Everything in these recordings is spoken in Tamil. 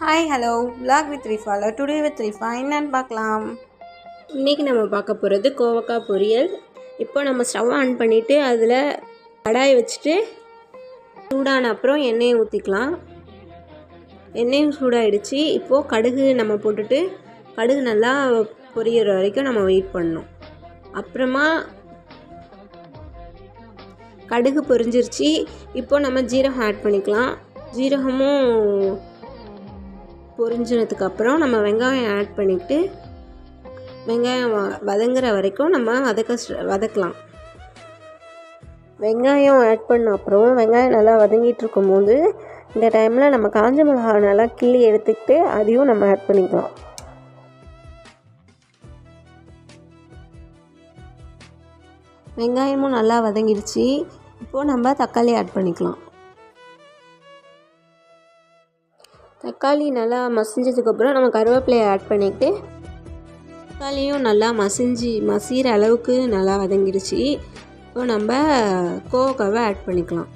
ஹாய் ஹலோ vlog வித் ரிஃபாலோ டுடே வித் ரிஃபா என்னன்னு பார்க்கலாம். இன்றைக்கி நம்ம பார்க்க போகிறது கோவக்காய் பொரியல். இப்போ நம்ம ஸ்டவ் ஆன் பண்ணிவிட்டு அதில் கடாய் வச்சுட்டு சூடான அப்புறம் எண்ணெயை ஊற்றிக்கலாம் எண்ணெயும் சூடாயிடுச்சு. இப்போது கடுகு நம்ம போட்டுட்டு கடுகு நல்லா பொரியிற வரைக்கும் நம்ம வெயிட் பண்ணணும். அப்புறமா கடுகு பொரிஞ்சிருச்சு. இப்போது நம்ம ஜீரகம் ஆட் பண்ணிக்கலாம். ஜீரகமும் பொரிஞ்சினதுக்கு அப்புறம் நம்ம வெங்காயம் ஆட் பண்ணிவிட்டு வெங்காயம் வ- வதங்குற வரைக்கும் நம்ம வதக்க வதக்கலாம். வெங்காயம் ஆட் பண்ண அப்புறம் வெங்காயம் நல்லா வதங்கிட்டு இருக்கும்போது இந்த டைமில் நம்ம காஞ்ச மிளகா நல்லா கிள்ளி எடுத்துக்கிட்டு அதையும் நம்ம ஆட் பண்ணிக்கலாம். வெங்காயமும் நல்லா வதங்கிடுச்சு. இப்போது நம்ம தக்காளி ஆட் பண்ணிக்கலாம். தக்காளி நல்லா மசிஞ்சதுக்கப்புறம் நம்ம கருவேப்பிலையை ஆட் பண்ணிக்கிட்டு தக்காளியும் நல்லா மசிஞ்சு மசிகிற அளவுக்கு நல்லா வதங்கிடுச்சு. இப்போ நம்ம கோவக்காவை ஆட் பண்ணிக்கலாம்.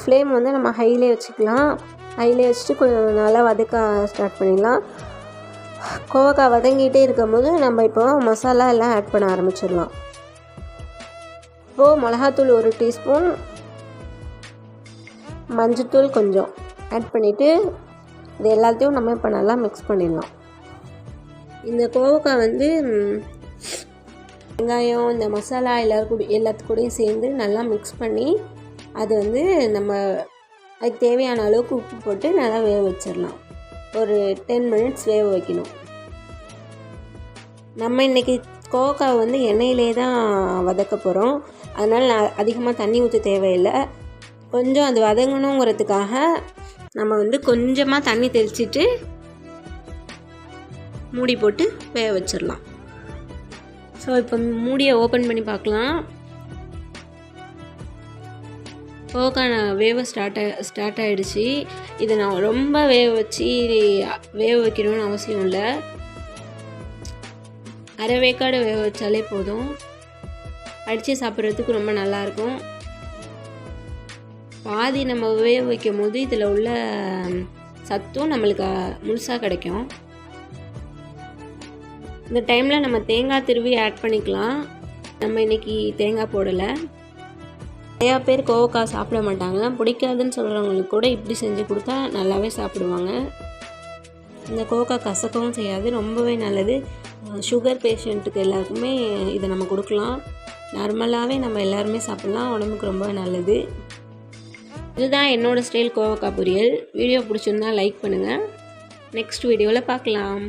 ஃப்ளேம் வந்து நம்ம ஹைலே வச்சுக்கலாம். ஹைலே வச்சுட்டு கொஞ்சம் நல்லா வதக்க ஸ்டார்ட் பண்ணிடலாம். கோவக்காய் வதங்கிட்டே இருக்கும்போது நம்ம இப்போ மசாலா எல்லாம் ஆட் பண்ண ஆரம்பிச்சிடலாம். இப்போது மிளகாத்தூள் ஒரு டீஸ்பூன் மஞ்சத்தூள் கொஞ்சம் ஆட் பண்ணிவிட்டு இது எல்லாத்தையும் நம்ம இப்போ நல்லா மிக்ஸ் பண்ணிடலாம். இந்த கோவக்காய் வந்து வெங்காயம் இந்த மசாலா எல்லோரும் கூட எல்லாத்து கூடயும் சேர்ந்து நல்லா மிக்ஸ் பண்ணி அது வந்து நம்ம அதுக்கு தேவையான அளவுக்கு உப்பு போட்டு நல்லா வேக வச்சிடலாம். ஒரு டென் மினிட்ஸ் வேக வைக்கணும். நம்ம இன்றைக்கி கோவக்காவை வந்து எண்ணெயிலே தான் வதக்க போகிறோம் அதனால் நான் அதிகமாக தண்ணி ஊற்ற தேவையில்லை. கொஞ்சம் அது வதங்கணுங்கிறதுக்காக நம்ம வந்து கொஞ்சமாக தண்ணி தெளிச்சிட்டு மூடி போட்டு வேக வச்சிடலாம். ஸோ இப்போ மூடியை ஓப்பன் பண்ணி பார்க்கலாம். போக்கான வேவ ஸ்டார்ட் ஸ்டார்ட் ஆகிடுச்சு இதை நான் ரொம்ப வேக வச்சு வேக வைக்கணும்னு அவசியம் இல்லை. அரை வேக்காடு வேக வச்சாலே போதும். அடித்து சாப்பிட்றதுக்கு ரொம்ப நல்லாயிருக்கும் பாதி நம்ம வேக வைக்கும் போது இதில் உள்ள சத்தும் நம்மளுக்கு முழுசாக கிடைக்கும். இந்த டைமில் நம்ம தேங்காய் திருவி ஆட் பண்ணிக்கலாம். நம்ம இன்றைக்கி தேங்காய் போடலை. நிறையா பேர் கோவக்காய் சாப்பிட மாட்டாங்க. பிடிக்காதுன்னு சொல்கிறவங்களுக்கு கூட இப்படி செஞ்சு கொடுத்தா நல்லாவே சாப்பிடுவாங்க. இந்த கோவக்காய் கசக்கவும் செய்யாது. ரொம்பவே நல்லது. சுகர் பேஷண்ட்டுக்கு எல்லாருக்குமே இதை நம்ம கொடுக்கலாம். நார்மலாகவே நம்ம எல்லாருமே சாப்பிட்லாம். உடம்புக்கு ரொம்பவே நல்லது. இதுதான் என்னோடய ஸ்டைல் கோவக்காய் பொரியல். வீடியோ பிடிச்சிருந்தா லைக் பண்ணுங்கள் நெக்ஸ்ட் வீடியோவில் பார்க்கலாம்.